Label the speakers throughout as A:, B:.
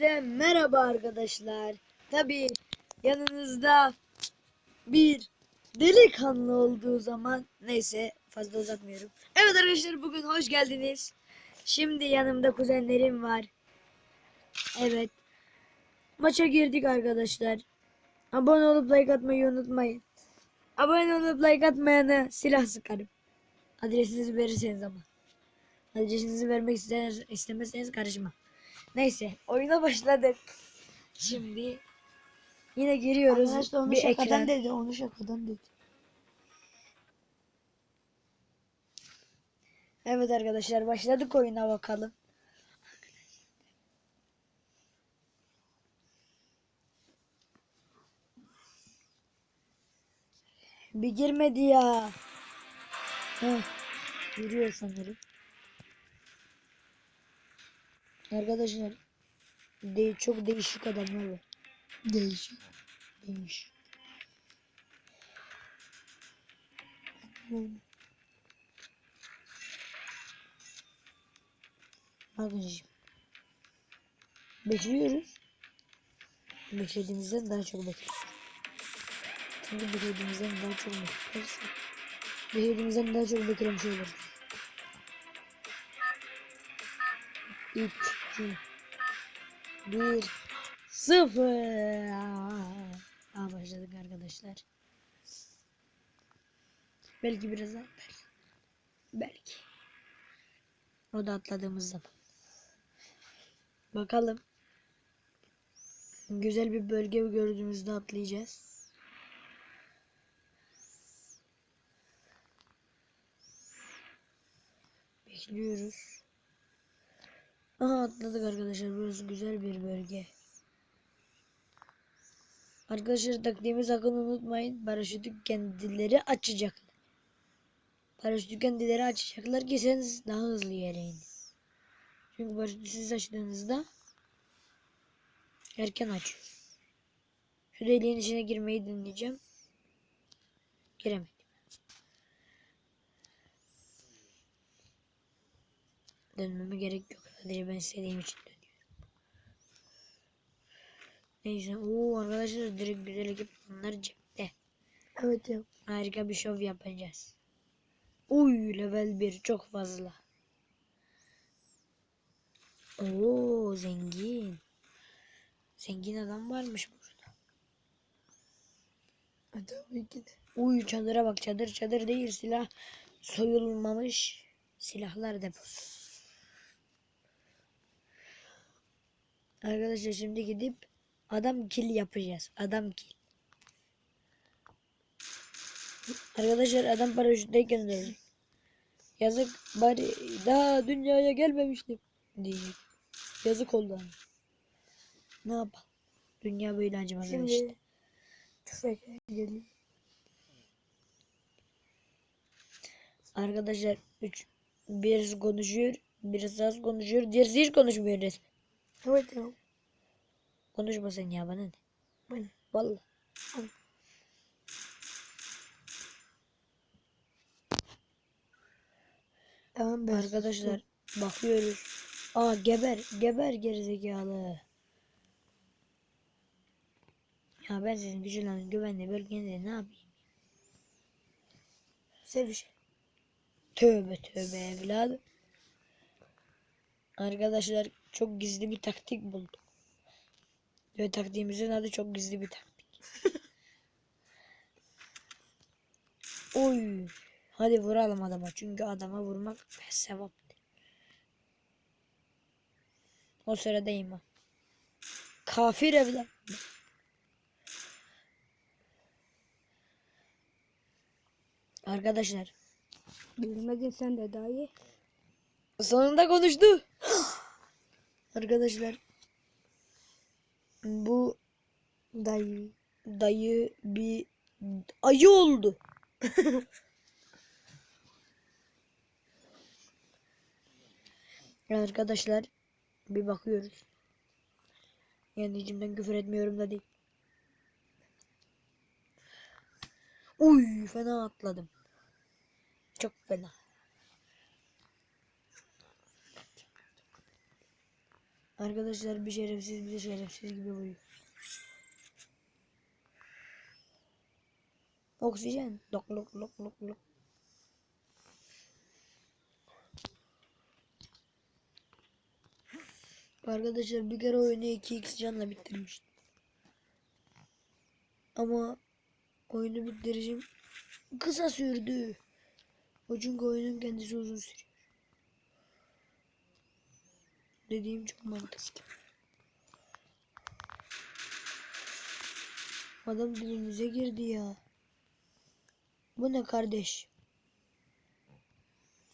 A: Ve merhaba arkadaşlar. Tabii yanınızda bir delikanlı olduğu zaman neyse fazla uzatmıyorum. Evet arkadaşlar bugün hoş geldiniz. Şimdi yanımda kuzenlerim var. Evet. Maça girdik arkadaşlar. Abone olup like atmayı unutmayın. Abone olup like atmayana silah sıkarım. Adresinizi verirseniz ama. Adresinizi vermek istemezseniz karışma. Neyse oyuna başladık. Şimdi yine giriyoruz.
B: Arkadaşlar onu
A: bir
B: şakadan
A: ekran.
B: dedi, onu şakadan dedi.
A: Evet arkadaşlar başladık oyuna bakalım. Bir girmedi ya. Heh, giriyor sanırım. Arkadaşlar de çok değişik adamlar var.
B: Değişik.
A: Değişik. Bakın şimdi. Bekliyoruz. Beklediğimizden daha çok bekliyoruz. Çünkü beklediğimizden daha çok bekliyoruz. Beklediğimizden daha çok beklemiş oluruz. 3, 2, 1, 0. Aa, başladık arkadaşlar. Belki biraz daha. Belki. Belki. O da atladığımız zaman. Bakalım. Güzel bir bölge gördüğümüzde atlayacağız. Bekliyoruz. Aha atladık arkadaşlar. Burası güzel bir bölge. Arkadaşlar taktiğimi sakın unutmayın. Paraşütü kendileri açacaklar. Paraşütü kendileri açacaklar ki sen daha hızlı yere in. Çünkü paraşütü siz açtığınızda erken açıyor. Şu deliğin içine girmeyi deneyeceğim. Giremedim. Dönmeme gerek yok. Sadece ben istediğim için dönüyorum. Neyse. Oo arkadaşlar direkt güzel ekipmanlar cepte.
B: Evet ya.
A: Harika bir şov yapacağız. Uy level 1 çok fazla. Oo zengin. Zengin adam varmış burada.
B: E, tabii ki de.
A: Uy çadıra bak çadır çadır değil silah soyulmamış silahlar deposu. Arkadaşlar şimdi gidip adam kill yapacağız. Adam kill. Arkadaşlar adam paraşütteyken ölecek. Yazık bari daha dünyaya gelmemiştim diyecek. Yazık oldu ama. Ne yapalım? Dünya böyle acımasız işte.
B: Şimdi tüfek geliyor.
A: Arkadaşlar üç birisi konuşuyor, birisi az konuşuyor, diğerisi hiç konuşmuyor resmen.
B: Evet ya.
A: Konuşma sen ya bana ne?
B: Bana.
A: Vallahi.
B: Tamam ben
A: Arkadaşlar bakıyoruz. Aa geber, geber gerizekalı. Ya ben sizin güçlü güvenli bölgenizde ne yapayım?
B: Seviş.
A: Tövbe tövbe evladım. Arkadaşlar çok gizli bir taktik buldum. Ve taktiğimizin adı çok gizli bir taktik. Oy. Hadi vuralım adama. Çünkü adama vurmak sevap. O sırada iman. Kafir evlat. Arkadaşlar
B: Bilmedin sen de daha iyi.
A: Sonunda konuştu. Arkadaşlar bu
B: Dayı.
A: dayı bir ayı oldu. Arkadaşlar bir bakıyoruz. Yani içimden küfür etmiyorum da değil. Uy fena atladım. Çok fena. Arkadaşlar bir şerefsiz bir şerefsiz gibi uyuyor. Oksijen. Lok lok lok lok lok. Arkadaşlar bir kere oyunu 2x canla bitirmiştim. Ama oyunu bitirişim kısa sürdü. O çünkü oyunun kendisi uzun sürüyor. Dediğim çok mantıklı. Adam dilimize girdi ya. Bu ne kardeş?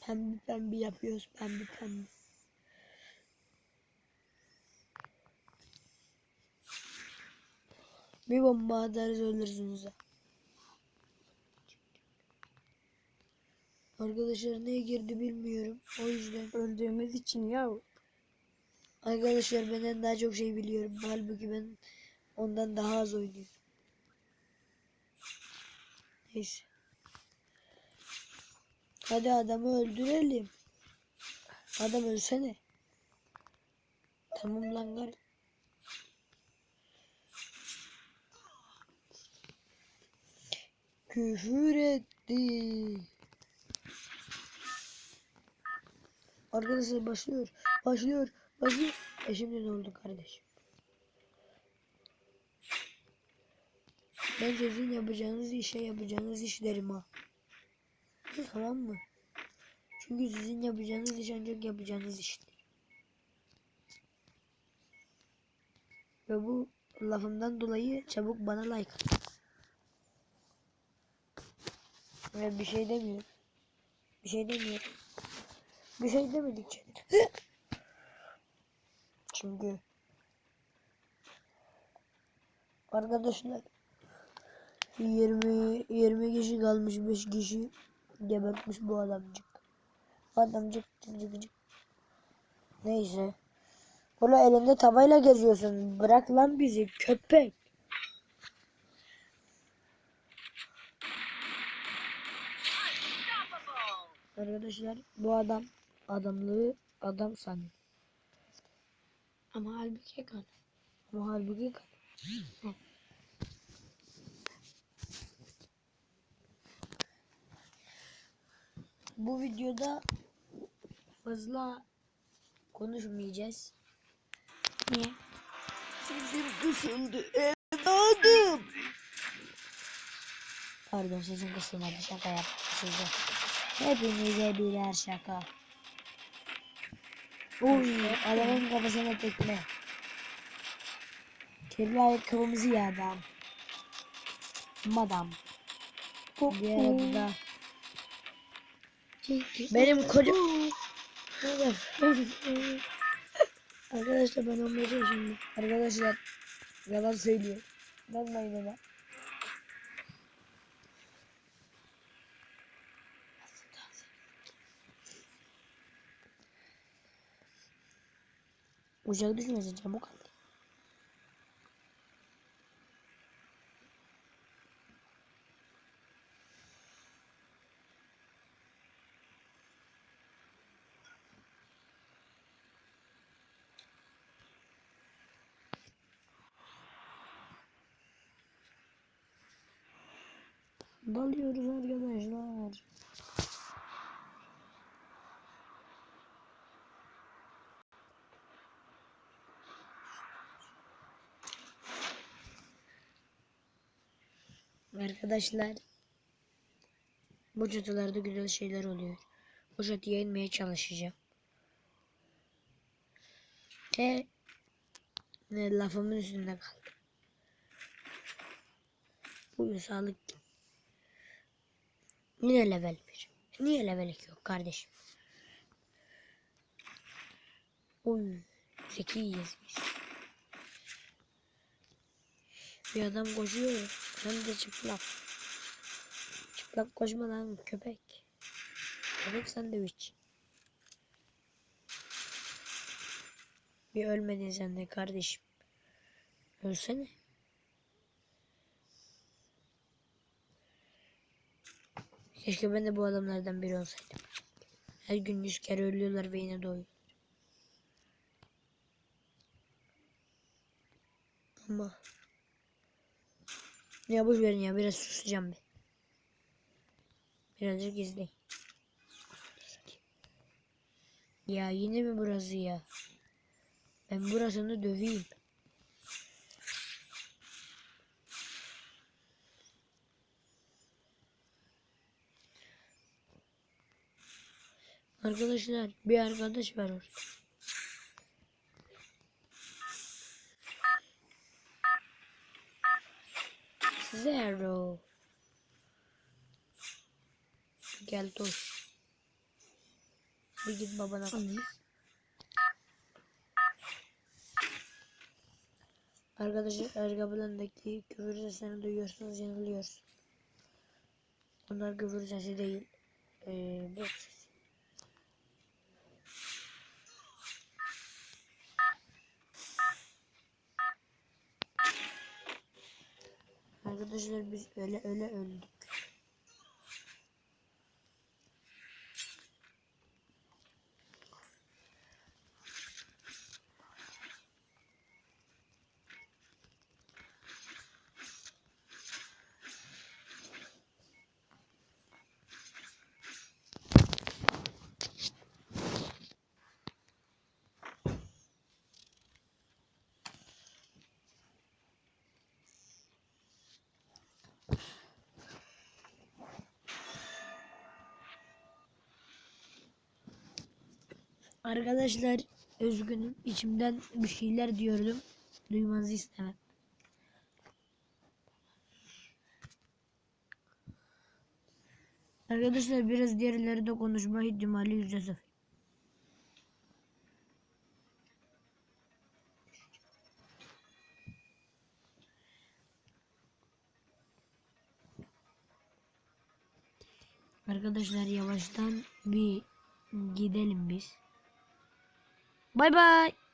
A: Pembe pembe yapıyoruz pembe pembe. Bir bomba atarız ölürsünüz ha. Arkadaşlar neye girdi bilmiyorum. O yüzden
B: Öldüğümüz için ya.
A: Arkadaşlar benden daha çok şey biliyorum. Halbuki ben ondan daha az oynuyorum. Neyse. Hadi adamı öldürelim. Adam ölsene. Tamam lan gar. Küfür etti. Arkadaşlar başlıyor. Başlıyor. Başlıyor. E şimdi ne oldu kardeşim? Ben sizin yapacağınız işe yapacağınız iş derim ha. Tamam mı? Çünkü sizin yapacağınız iş ancak yapacağınız iştir. Ve bu lafımdan dolayı çabuk bana like. Ve bir şey demiyorum. Bir şey demiyorum. Bir şey demedikçe. Çünkü arkadaşlar 20 20 kişi kalmış 5 kişi gebertmiş bu adamcık. Adamcık cık cık. Neyse. Ola elinde tavayla geziyorsun. Bırak lan bizi köpek. Arkadaşlar bu adam adamlığı adam sanıyor.
B: Ama halbuki kan.
A: Ama halbuki kan. Bu videoda fazla konuşmayacağız.
B: Niye?
A: Sesim kısıldı evladım. Pardon sesim kısılmadı şaka yaptım size. Hepinize birer şaka. Uy adamın kafasına tekme. Kirli ayakkabımızı ye adam. Madam. Diğer adı da benim koca... Arkadaşlar ben 15 yaşındayım. Arkadaşlar yalan söylüyor. Vallahi baba. Uçak düşmesin çabuk al. Dalıyoruz arkadaşlar. Arkadaşlar bu çatılarda güzel şeyler oluyor. Bu çatıya inmeye çalışacağım. Te ne, lafımın üstünde kaldı. Buyur sağlık. Yine level 1. Niye level 2 yok kardeşim? Oy zekiyiz biz. Bir adam koşuyor. Hem de çıplak. Çıplak koşma lan köpek. Köpek sandviç. Bir ölmedin sen de kardeşim. Ölsene. Keşke ben de bu adamlardan biri olsaydım. Her gün yüz kere ölüyorlar ve yine doğuyor. Ama ya boş verin ya biraz susacağım bir. Birazcık izleyin. Ya yine mi burası ya? Ben burasını döveyim. Arkadaşlar bir arkadaş var orada. Zero. Gel dur. Bir git babana konuş. Arkadaşlar arkalarındaki küfür seslerini duyuyorsunuz yanılıyorsunuz. Bunlar küfür sesi değil. Ee, bu Arkadaşlar biz öyle öyle öldük. Arkadaşlar üzgünüm. İçimden bir şeyler diyordum. Duymanızı istemem. Arkadaşlar biraz diğerleri de konuşma ihtimali yüzde sıfır. Arkadaşlar yavaştan bir gidelim biz. Bay bay.